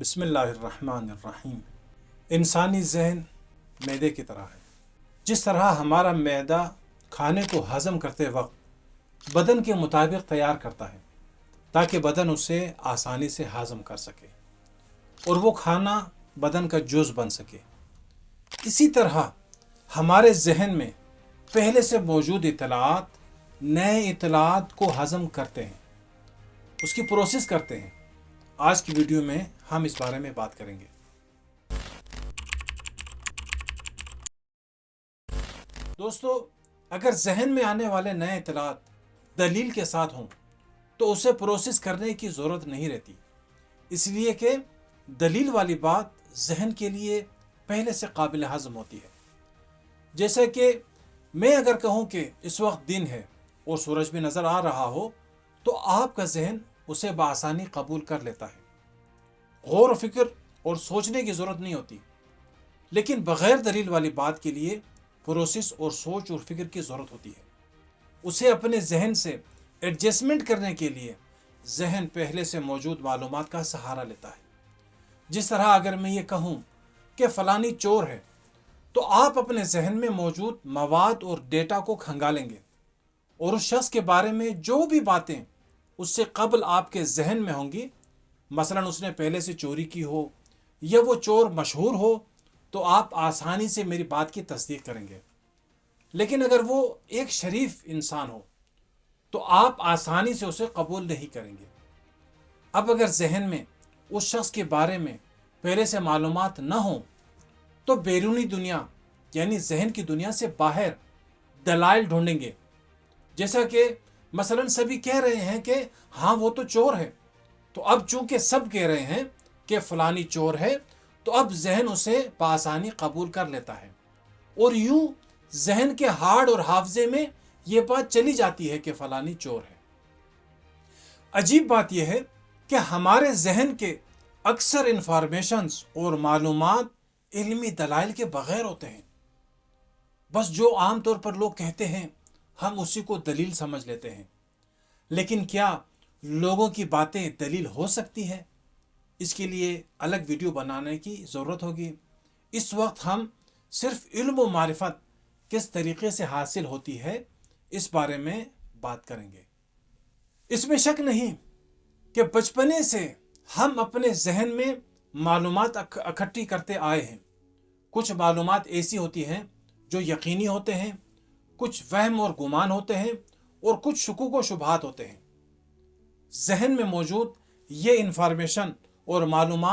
बिस्मिल्लाहिर्रहमानिर्रहीम। इंसानी जहन मैदे की तरह है। जिस तरह हमारा मैदा खाने को हज़म करते वक्त बदन के मुताबिक तैयार करता है, ताकि बदन उसे आसानी से हज़म कर सके और वो खाना बदन का जुज़ बन सके। इसी तरह हमारे जहन में पहले से मौजूद इतलात, नए इतलात को हज़म करते हैं, उसकी प्रोसेस करते हैं। आज की वीडियो में हम इस बारे में बात करेंगे। दोस्तों, अगर जहन में आने वाले नए इतलात दलील के साथ हों तो उसे प्रोसेस करने की ज़रूरत नहीं रहती। इसलिए कि दलील वाली बात जहन के लिए पहले से काबिल हज़म होती है। जैसे कि मैं अगर कहूँ कि इस वक्त दिन है और सूरज भी नज़र आ रहा हो तो आपका जहन उसे बसानी कबूल कर लेता है। गौर फ़िक्र और सोचने की ज़रूरत नहीं होती। लेकिन बग़ैर दलील वाली बात के लिए प्रोसेस और सोच और फ़िक्र की ज़रूरत होती है। उसे अपने जहन से एडजस्टमेंट करने के लिए जहन पहले से मौजूद मालूम का सहारा लेता है। जिस तरह अगर मैं ये कहूँ कि फ़लानी चोर है तो आप अपने जहन में मौजूद मवाद और डेटा को खंगालेंगे और उस शख्स के बारे में जो भी बातें उससे कबल आपके जहन में होंगी। मसलन उसने पहले से चोरी की हो या वो चोर मशहूर हो तो आप आसानी से मेरी बात की तस्दीक करेंगे। लेकिन अगर वो एक शरीफ इंसान हो तो आप आसानी से उसे कबूल नहीं करेंगे। अब अगर जहन में, उस शख्स के बारे में पहले से मालूम न हो तो बैरूनी दुनिया, यानी जहन की दुनिया से बाहर दलाइल ढूंढेंगे। जैसा कि मसलन सभी कह रहे हैं कि हाँ वो तो चोर है। तो अब चूँकि सब कह रहे हैं कि फलानी चोर है तो अब जहन उसे बासानी कबूल कर लेता है। और यूँ जहन के हार्ड और हाफजे में ये बात चली जाती है कि फलानी चोर है। अजीब बात यह है कि हमारे जहन के अक्सर इंफॉर्मेशंस और मालूम इल्मी दलाइल के बगैर होते हैं। बस जो आम तौर पर लोग कहते हैं हम उसी को दलील समझ लेते हैं। लेकिन क्या लोगों की बातें दलील हो सकती है? इसके लिए अलग वीडियो बनाने की ज़रूरत होगी। इस वक्त हम सिर्फ़ इल्म व मारिफत किस तरीके से हासिल होती है, इस बारे में बात करेंगे। इसमें शक नहीं कि बचपने से हम अपने जहन में मालूम इकट्ठी करते आए हैं। कुछ मालूम ऐसी होती हैं जो यकीनी होते हैं कुछ वहम और गुमान होते हैं और कुछ शकूक व शुभात होते हैं। जहन में मौजूद ये इंफॉर्मेशन और मालूम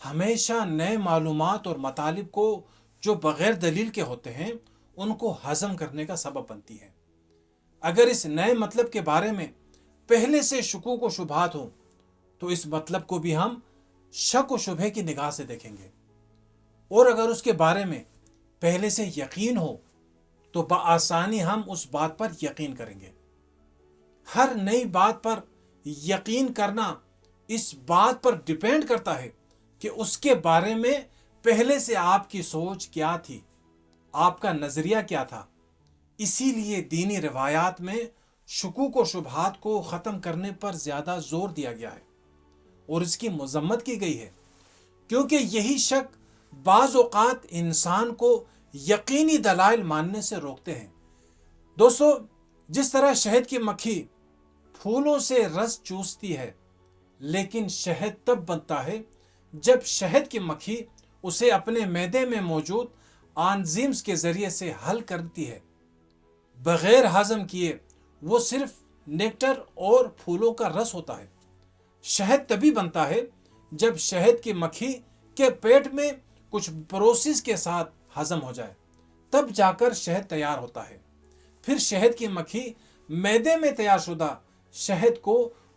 हमेशा नए मालूम और मतालब को जो बग़ैर दलील के होते हैं, उनको हज़म करने का सबब बनती है। अगर इस नए मतलब के बारे में पहले से शकूक व शुभात हो तो इस मतलब को भी हम शक व शुभे की निगाह से देखेंगे। और अगर उसके बारे में पहले से यकीन हो तो बसानी हम उस बात पर यकीन करेंगे। हर नई बात पर यकीन करना इस बात पर डिपेंड करता है कि उसके बारे में पहले से आपकी सोच क्या थी, आपका नज़रिया क्या था। इसीलिए दीनी रवायात में शकूक व शुभात को ख़त्म करने पर ज़्यादा ज़ोर दिया गया है और इसकी मजम्मत की गई है, क्योंकि यही शक बाज़ात इंसान को यकीनी दलाइल मानने से रोकते हैं। दोस्तों, जिस तरह शहद की मक्खी फूलों से रस चूसती है, लेकिन शहद तब बनता है जब शहद की मक्खी उसे अपने मैदे में मौजूद आंजीम्स के ज़रिए से हल करती है। बगैर हजम किए, वो सिर्फ़ नेक्टर और फूलों का रस होता है। शहद तभी बनता है जब शहद की मक्खी के पेट में कुछ प्रोसेस के साथ हजम हो जाए, तब जाकर शहद तैयार होता है। फिर शहद की मक्खी मैदे में तैयार शुदा शहद को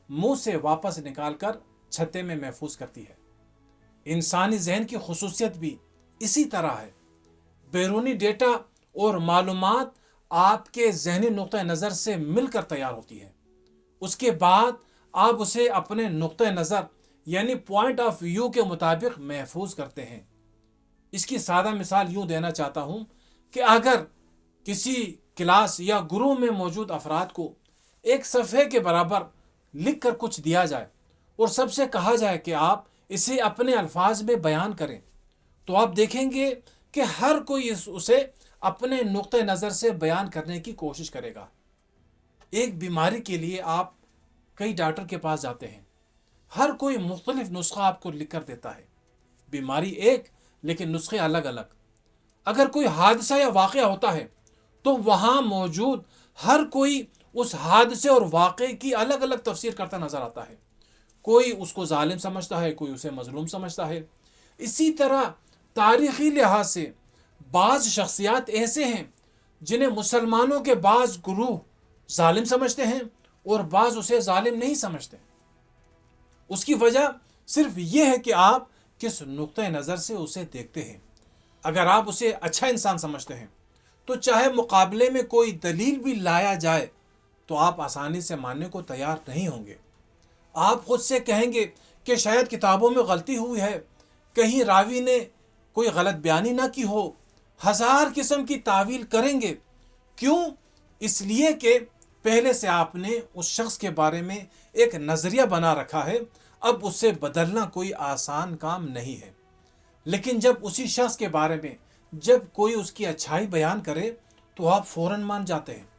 मुँह से वापस निकालकर छत्ते में महफूज करती है। इंसानी जहन की खसूसियत भी इसी तरह है। बैरूनी डेटा और मालूम आपके जहनी नुक़ नज़र से मिलकर तैयार होती है। उसके बाद आप उसे अपने नुक़ नज़र, यानी पॉइंट ऑफ़ व्यू के मुताबिक महफूज करते हैं। इसकी सादा मिसाल यूँ देना चाहता हूँ कि अगर किसी क्लास या गुरु में मौजूद अफराद को एक सफ़े के बराबर लिख कर कुछ दिया जाए और सबसे कहा जाए कि आप इसे अपने अल्फाज में बयान करें तो आप देखेंगे कि हर कोई इस उसे अपने नुक़ नज़र से बयान करने की कोशिश करेगा। एक बीमारी के लिए आप कई डॉक्टर के पास जाते हैं। हर कोई मुख्तलिफ़ नुस्खा आपको लिख कर देता है। बीमारी एक लेकिन नुस्खे अलग अलग अगर कोई हादसा या वाक़ होता है तो वहाँ मौजूद हर कोई उस हादसे और वाक़े की अलग अलग तफसीर करता नज़र आता है। कोई उसको जालिम समझता है, कोई उसे मजलूम समझता है। इसी तरह तारीख़ी लिहाज से बाज़ शख्सियात ऐसे हैं, जिन्हें मुसलमानों के बाज़ गुरूह जालिम समझते हैं और बाज़ उसे जालिम नहीं समझते। उसकी वजह सिर्फ़ ये है कि आप किस नुक़ नज़र से उसे देखते हैं? अगर आप उसे अच्छा इंसान समझते हैं तो चाहे मुकाबले में कोई दलील भी लाया जाए तो आप आसानी से मानने को तैयार नहीं होंगे। आप खुद से कहेंगे कि शायद किताबों में गलती हुई है, कहीं रावी ने कोई गलत बयानी ना की हो, हज़ार किस्म की तावील करेंगे। क्यों? इसलिए कि पहले से आपने उस शख्स के बारे में एक नज़रिया बना रखा है अब उसे बदलना कोई आसान काम नहीं है। लेकिन जब उसी शख्स के बारे में, जब कोई उसकी अच्छाई बयान करे तो आप फ़ौरन मान जाते हैं।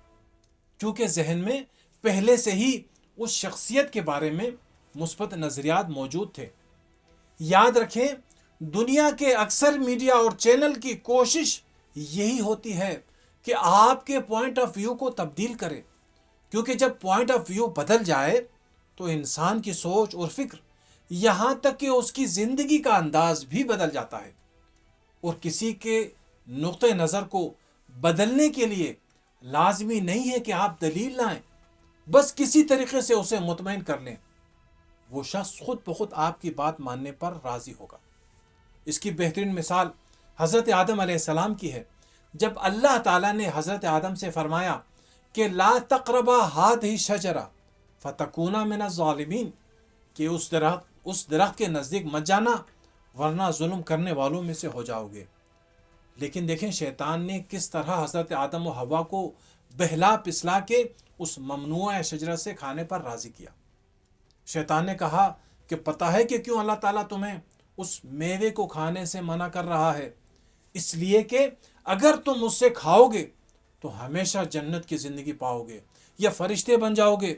क्योंकि जहन में पहले से ही उस शख्सियत के बारे में मुस्बत नज़रियात मौजूद थे। याद रखें, दुनिया के अक्सर मीडिया और चैनल की कोशिश यही होती है कि आपके पॉइंट ऑफ़ व्यू को तब्दील करें। क्योंकि जब पॉइंट ऑफ़ व्यू बदल जाए तो इंसान की सोच और फ़िक्र यहाँ तक कि उसकी ज़िंदगी का अंदाज भी बदल जाता है और किसी के नुक़ नज़र को बदलने के लिए लाजमी नहीं है कि आप दलील लाएँ, बस किसी तरीके से उसे मुतमिन कर लें। वो शख्स खुद ब खुद आपकी बात मानने पर राज़ी होगा। इसकी बेहतरीन मिसाल हज़रत आदम सलाम की है, जब अल्लाह ताला ने हज़रत आदम से फरमाया कि ला तकरबा हाथ ही शजरा फ़तकूना मिन ालिमीन कि उस दरख्त उस दरख्त के नज़दीक मत जाना वरना जुल्म करने वालों में से हो जाओगे लेकिन देखें शैतान ने किस तरह हज़रत आदम व हवा को बहला पिसला के उस ममनुआ शजरा से खाने पर राज़ी किया शैतान ने कहा कि पता है कि क्यों अल्लाह ताला तुम्हें उस मेवे को खाने से मना कर रहा है इसलिए कि अगर तुम उससे खाओगे तो हमेशा जन्नत की ज़िंदगी पाओगे या फरिश्ते बन जाओगे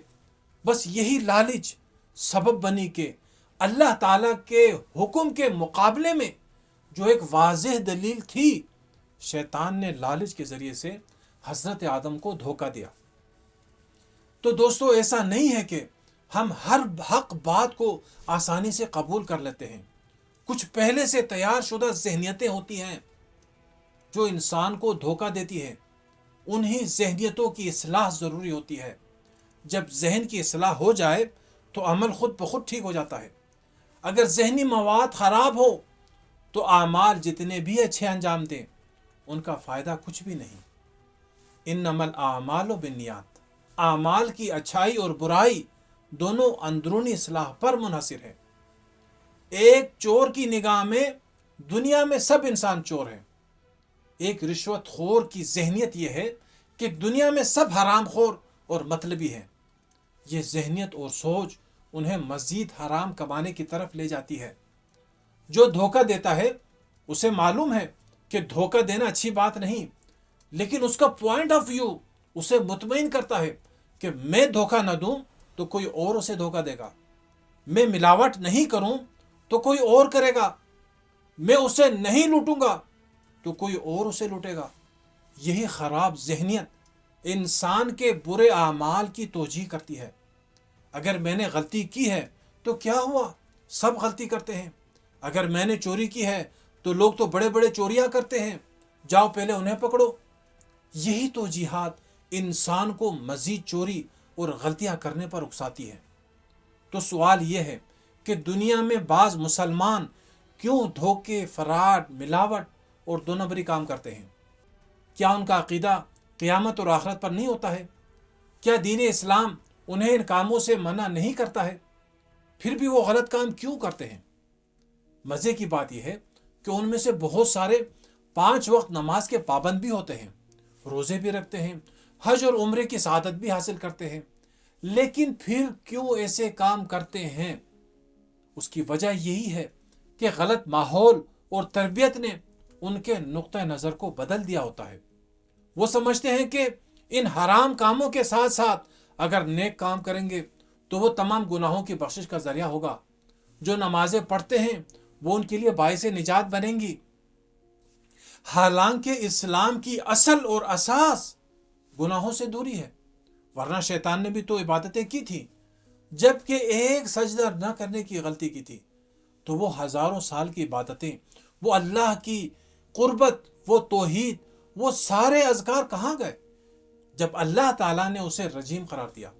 बस यही लालच सबब बनी के अल्लाह ताला के हुक्म के मुकाबले में जो एक वाज दलील थी, शैतान ने लालच के ज़रिए से हज़रत आदम को धोखा दिया। तो दोस्तों, ऐसा नहीं है कि हम हर हक बात को आसानी से कबूल कर लेते हैं। कुछ पहले से तैयार शुदा जहनीतें होती हैं जो इंसान को धोखा देती है। उन्हीं जहनीतों की असलाह ज़रूरी होती है। जब जहन की असलाह हो जाए तो अमल खुद ब खुद ठीक हो जाता है। अगर जहनी मवाद ख़राब हो तो आमाल जितने भी अच्छे अंजाम दें, उनका फ़ायदा कुछ भी नहीं। इन नमल आमाल बिनियात आमाल की अच्छाई और बुराई दोनों अंदरूनी असलाह पर मुनहसर है। एक चोर की निगाह में दुनिया में सब इंसान चोर हैं। एक रिश्वत खोर की जहनीत यह है कि दुनिया में सब हराम खोर और मतलबी हैं। ये जहनीत और सोच उन्हें मज़ीद हराम कमाने की तरफ़ ले जाती है। जो धोखा देता है, उसे मालूम है कि धोखा देना अच्छी बात नहीं, लेकिन उसका पॉइंट ऑफ़ व्यू उसे मुतमिन करता है कि मैं धोखा न दूँ तो कोई और उसे धोखा देगा। मैं मिलावट नहीं करूँ तो कोई और करेगा। मैं उसे नहीं लूटूँगा तो कोई और उसे लूटेगा। यही ख़राब जहनीत इंसान के बुरे अमाल की तोजी करती है। अगर मैंने गलती की है तो क्या हुआ? सब गलती करते हैं। अगर मैंने चोरी की है तो लोग तो बड़े बड़े चोरियाँ करते हैं। जाओ पहले उन्हें पकड़ो। यही तो जिहाद इंसान को मज़ीद चोरी और गलतियाँ करने पर उकसाती है। तो सवाल यह है कि दुनिया में बाज़ मुसलमान क्यों धोखे, फराड, मिलावट और दो नंबरी काम करते हैं? क्या उनका अकीदा क़ियामत और आखरत पर नहीं होता है। क्या दीन इस्लाम उन्हें इन कामों से मना नहीं करता है? फिर भी वो गलत काम क्यों करते हैं? मज़े की बात यह है कि उनमें से बहुत सारे पाँच वक्त नमाज़ के पाबंद भी होते हैं, रोज़े भी रखते हैं, हज और उम्र की सादत भी हासिल करते हैं। लेकिन फिर क्यों ऐसे काम करते हैं? उसकी वजह यही है कि गलत माहौल और तरबियत ने उनके नुक़ नज़र को बदल दिया होता है। वो समझते हैं कि इन हराम कामों के साथ साथ अगर नेक काम करेंगे तो वो तमाम गुनाहों की बख्शिश का ज़रिया होगा। जो नमाजें पढ़ते हैं, वो उनके लिए बायस निजात बनेंगी। हालाँकि इस्लाम की असल और असास गुनाहों से दूरी है, वरना शैतान ने भी तो इबादतें की थी, जबकि एक सजदा न करने की गलती की थी। तो वो हज़ारों साल की इबादतें, वो अल्लाह की कुर्बत, वो तोहीद वो सारे अजगार कहाँ गए? जब अल्लाह ताला ने उसे रजीम करार दिया,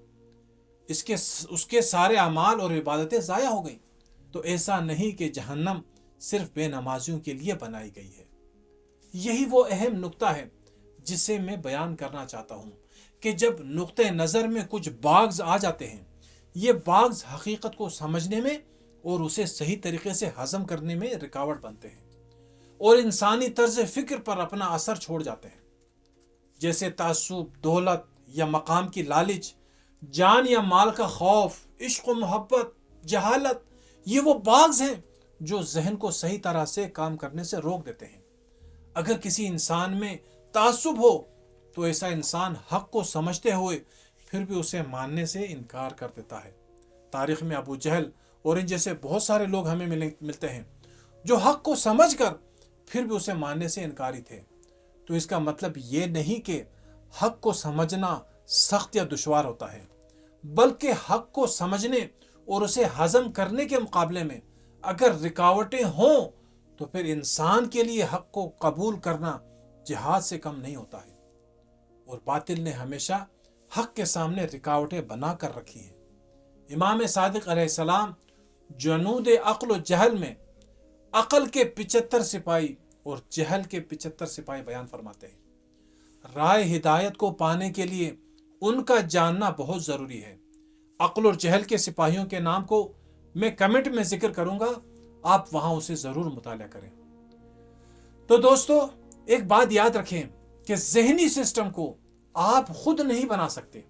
इसके उसके सारे अमाल और इबादतें ज़ाया हो गई तो ऐसा नहीं कि जहन्नम सिर्फ़ बेनमाजियों के लिए बनाई गई है। यही वो अहम नुक्ता है जिसे मैं बयान करना चाहता हूँ कि जब नुक़ नज़र में कुछ बाग्स आ जाते हैं, ये बाग्स हकीकत को समझने में और उसे सही तरीके से हजम करने में रुकावट बनते हैं। और इंसानी तर्ज फ़िक्र पर अपना असर छोड़ जाते हैं। जैसे तासुब, दौलत या मकाम की लालच, जान या माल का खौफ, इश्क मोहब्बत, जहालत, ये वो बाग्स हैं जो जहन को सही तरह से काम करने से रोक देते हैं। अगर किसी इंसान में तासुब हो तो ऐसा इंसान हक को समझते हुए फिर भी उसे मानने से इनकार कर देता है। तारीख में अबू जहल और इन जैसे बहुत सारे लोग हमें मिले, मिलते हैं, जो हक को समझ कर फिर भी उसे मानने से इनकारी थे। तो इसका मतलब ये नहीं कि हक को समझना सख्त या दुशवार होता है, बल्कि हक को समझने और उसे हजम करने के मुकाबले में अगर रुकावटें हों तो फिर इंसान के लिए हक को कबूल करना जिहाद से कम नहीं होता है। और बातिल ने हमेशा हक के सामने रुकावटें बना कर रखी हैं। इमाम सादिक सलाम जनूद अक्ल जहल में अकल के पिचहत्तर सिपाही और जहल के पिचहत्तर सिपाही बयान फरमाते हैं। राय हिदायत को पाने के लिए उनका जानना बहुत ज़रूरी है। अक्ल और जहल के सिपाहियों के नाम को मैं कमेंट में ज़िक्र करूँगा। आप वहाँ उसे ज़रूर मुताल करें। तो दोस्तों, एक बात याद रखें कि जहनी सिस्टम को आप खुद नहीं बना सकते।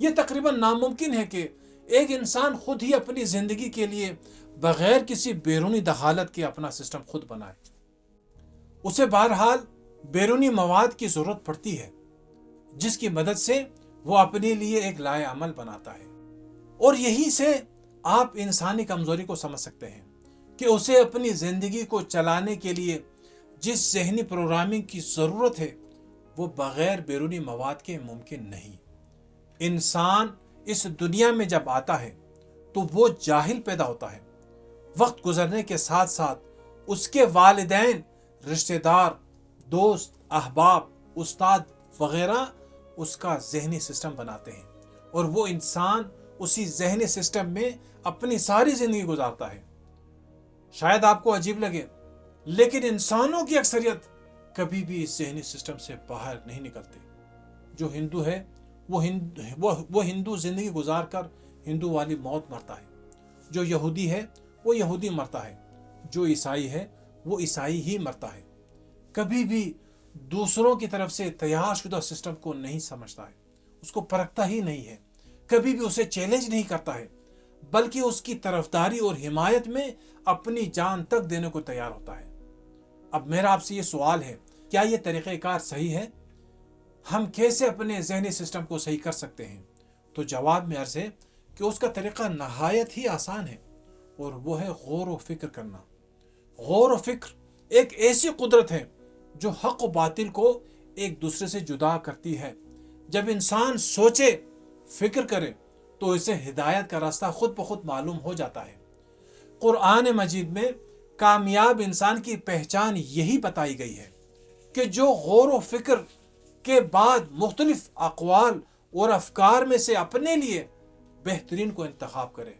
यह तकरीबन नामुमकिन है कि एक इंसान खुद ही अपनी ज़िंदगी के लिए बगैर किसी बैरूनी दखालत के अपना सिस्टम खुद बनाए। उसे बहरहाल बैरूनी मवाद की ज़रूरत पड़ती है, जिसकी मदद से वो अपने लिए एक लाए अमल बनाता है। और यही से आप इंसानी कमज़ोरी को समझ सकते हैं कि उसे अपनी ज़िंदगी को चलाने के लिए जिस जहनी प्रोग्रामिंग की ज़रूरत है, वो बग़ैर बैरूनी मवाद के मुमकिन नहीं। इंसान इस दुनिया में जब आता है तो वो जाहिल पैदा होता है। वक्त गुजरने के साथ साथ उसके वालदेन, रिश्तेदार, दोस्त, अहबाब, उस्ताद वगैरह उसका जहनी सिस्टम बनाते हैं। और वो इंसान उसी जहनी सिस्टम में अपनी सारी ज़िंदगी गुजारता है। शायद आपको अजीब लगे, लेकिन इंसानों की अक्सरियत कभी भी इस जहनी सिस्टम से बाहर नहीं निकलते। जो हिंदू है, वो हिंदू, वो वो हिंदू ज़िंदगी गुजार कर हिंदू वाली मौत मरता है। जो यहूदी है वो यहूदी मरता है। जो ईसाई है, वो ईसाई ही मरता है। कभी भी दूसरों की तरफ़ से तैयार शुदा सिस्टम को नहीं समझता है। उसको परखता ही नहीं है। कभी भी उसे चैलेंज नहीं करता है। बल्कि उसकी तरफदारी और हिमायत में अपनी जान तक देने को तैयार होता है। अब मेरा आपसे ये सवाल है, क्या ये तरीक़ेकार सही है? हम कैसे अपने जहनी सिस्टम को सही कर सकते हैं? तो जवाब में अर्ज़ है कि उसका तरीक़ा नहायत ही आसान है। और वो है गौर व फ़िक्र करना। गौर व फ़िक्र एक ऐसी कुदरत है जो हक व बातिल को एक दूसरे से जुदा करती है। जब इंसान सोचे, फ़िक्र करे तो इसे हिदायत का रास्ता खुद ब खुद मालूम हो जाता है। कुरान मजीद में कामयाब इंसान की पहचान यही बताई गई है कि जो गौर व फ़िक्र के बाद मुख्तलिफ़ अकवाल और अफकार में से अपने लिए बेहतरीन को इंतखब करे।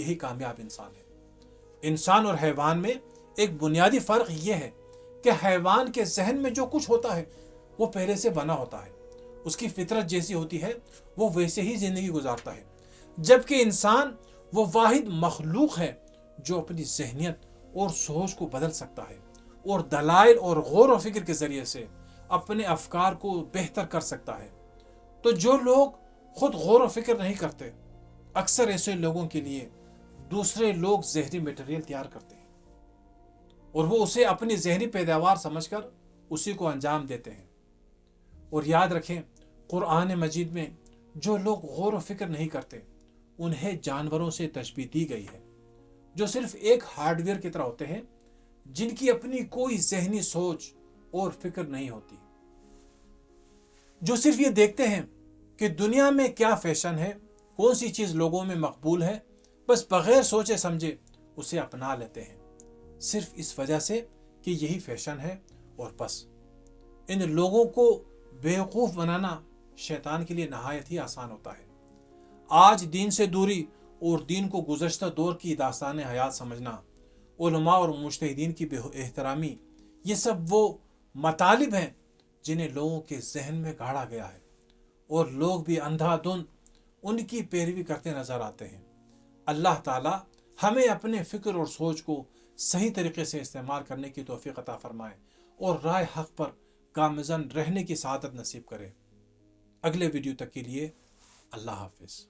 यही कामयाब इंसान है। इंसान और हैवान में एक बुनियादी फ़र्क यह है कि हैवान के जहन में जो कुछ होता है, वो पहले से बना होता है। उसकी फितरत जैसी होती है, वो वैसे ही ज़िंदगी गुजारता है। जबकि इंसान, वो वाहिद मखलूक है, जो अपनी जहनीत और सोच को बदल सकता है और दलाइल और गौर व फ़िक्र के ज़रिए से अपने अफकार को बेहतर कर सकता है। तो जो लोग खुद गौर व फ़िक्र नहीं करते, अक्सर ऐसे लोगों के लिए दूसरे लोग जहरी मटेरियल तैयार करते हैं। और वो उसे अपनी जहरी पैदावार समझकर उसी को अंजाम देते हैं। और याद रखें, कुरान मजीद में जो लोग गौर व फ़िक्र नहीं करते, उन्हें जानवरों से तशबी दी गई है, जो सिर्फ़ एक हार्डवेयर की तरह होते हैं, जिनकी अपनी कोई जहनी सोच और फ़िक्र नहीं होती। जो सिर्फ़ ये देखते हैं कि दुनिया में क्या फ़ैशन है, कौन सी चीज़ लोगों में मकबूल है बस बगैर सोचे समझे उसे अपना लेते हैं। सिर्फ़ इस वजह से कि यही फ़ैशन है और बस। इन लोगों को बेवकूफ़ बनाना शैतान के लिए नहायत ही आसान होता है। आज दीन से दूरी और दीन को गुजशत दौर की दास्तान हयात समझना, उलमा और मुश्तिन की एहतरामी, ये सब वो मतालिब हैं जिन्हें लोगों के जहन में गाड़ा गया है और लोग भी अंधाधुन उनकी पैरवी करते नज़र आते हैं। अल्लाह ताला हमें अपने फ़िक्र और सोच को सही तरीके से इस्तेमाल करने की तोफ़ी अता फ़रमाए और राय हक पर कामजन रहने की शहादत नसीब करे। अगले वीडियो तक के लिए अल्लाह हाफिज़।